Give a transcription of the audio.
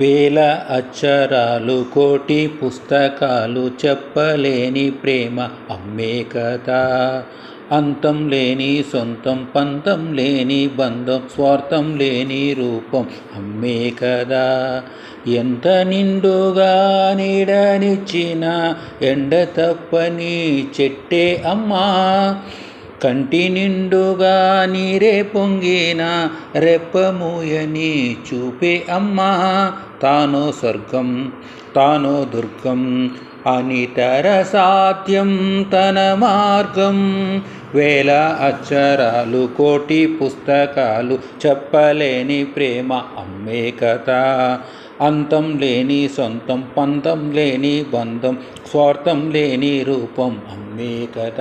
వేల అక్షరాలు కోటి పుస్తకాలు చెప్పలేని ప్రేమ. అమ్మే కదా అంతం లేని సొంతం పంతం లేని బంధం స్వార్థం లేని రూపం. అమ్మే కదా ఎంత నిండుగా నీడనిచ్చిన ఎండ తప్పని చెట్టే అమ్మా. కంటి నిండుగా నీరే పొంగిన రెప్పమూయని చూపే అమ్మా. తానో స్వర్గం తానో దుర్గం అనితర సాధ్యం తన మార్గం. వేల అక్షరాలు కోటి పుస్తకాలు చెప్పలేని ప్రేమ అమ్మే కథ. అంతం లేని సొంతం పంతం లేని బంధం స్వార్థం లేని రూపం అమ్మే కథ.